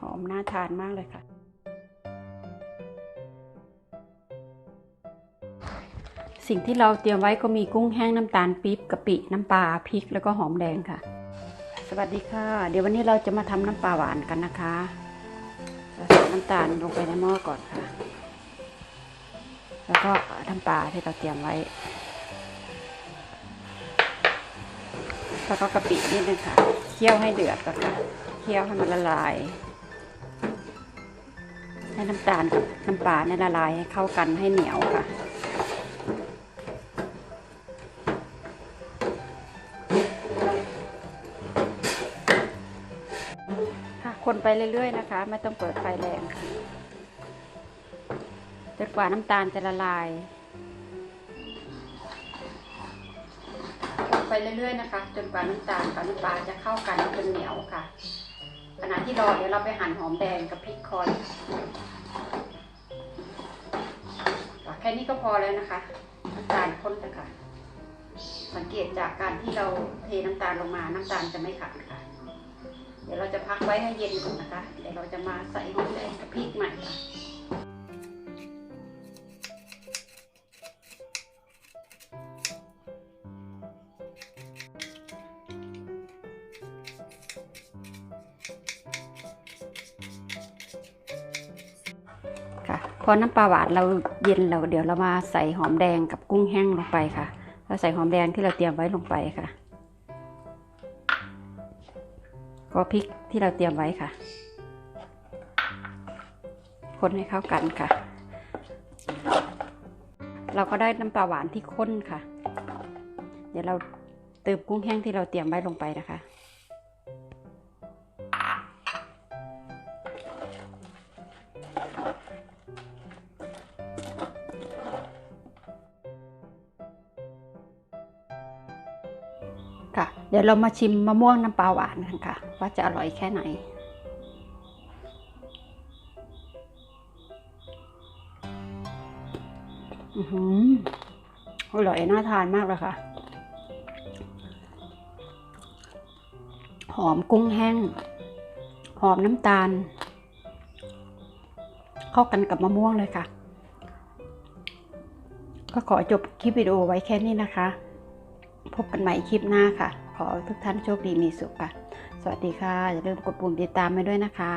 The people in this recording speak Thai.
หอมน่าทานมากเลยค่ะ สิ่งที่เราเตรียมไว้ก็มีกุ้งแห้งน้ำตาลปี๊บกะปิน้ำปลาพริกแล้วก็หอมแดงค่ะ สวัสดีค่ะ เดี๋ยววันนี้เราจะมาทำน้ำปลาหวานกันนะคะใส่น้ำตาลลงไปในหม้อก่อนค่ะ แล้วก็น้ำปลาที่เราเตรียมไว้ แล้วก็กะปินิดนึงค่ะ เคี่ยวให้เดือดก่อนค่ะ เคี่ยวให้มันละลาย ให้น้ำตาลกับน้ำปลาเนี่ยละลายให้เข้ากันให้เหนียวค่ะ ค่ะ คนไปเรื่อยๆนะคะ ไม่ต้องเปิดไฟแรงค่ะจนกว่าน้ำตาลจะละลาย ไปเรื่อยๆนะคะ จนกว่าน้ำตาลกับน้ำปลาจะเข้ากันจนเหนียวค่ะ ขณะที่รอเดี๋ยวเราไปหั่นหอมแดงกับพริกคอยแค่นี้ก็พอแล้วนะคะน้ำตาลข้นเลยค่ะ สังเกตจากการที่เราเทน้ำตาลลงมาน้ำตาลจะไม่ขาดค่ะ เดี๋ยวเราจะพักไว้ให้เย็นก่อนนะคะ เดี๋ยวเราจะมาใส่หอมแดงกับพริกใหม่ค่ะ พอน้ำปลาหวานเราเย็นเราเดี๋ยวเรามาใส่หอมแดงกับกุ้งแห้งลงไปค่ะแล้วใส่หอมแดงที่เราเตรียมไว้ลงไปค่ะ ก็พริกที่เราเตรียมไว้ค่ะ คนให้เข้ากันค่ะ เราก็ได้น้ำปลาหวานที่ข้นค่ะ เดี๋ยวเราเติมกุ้งแห้งที่เราเตรียมไว้ลงไปนะคะ ค่ะ เดี๋ยวเรามาชิมมะม่วงน้ำปลาหวานกันค่ะ ว่าจะอร่อยแค่ไหน อือหืออร่อยน่าทานมากเลยค่ะ หอมกุ้งแห้ง หอมน้ำตาล เข้ากันกับมะม่วงเลยค่ะ ก็ขอจบคลิปวิดีโอไว้แค่นี้นะคะ พบกันใหม่คลิปหน้าค่ะ ขอทุกท่านโชคดีมีสุขค่ะ สวัสดีค่ะ อย่าลืมกดปุ่มติดตามไปด้วยนะคะ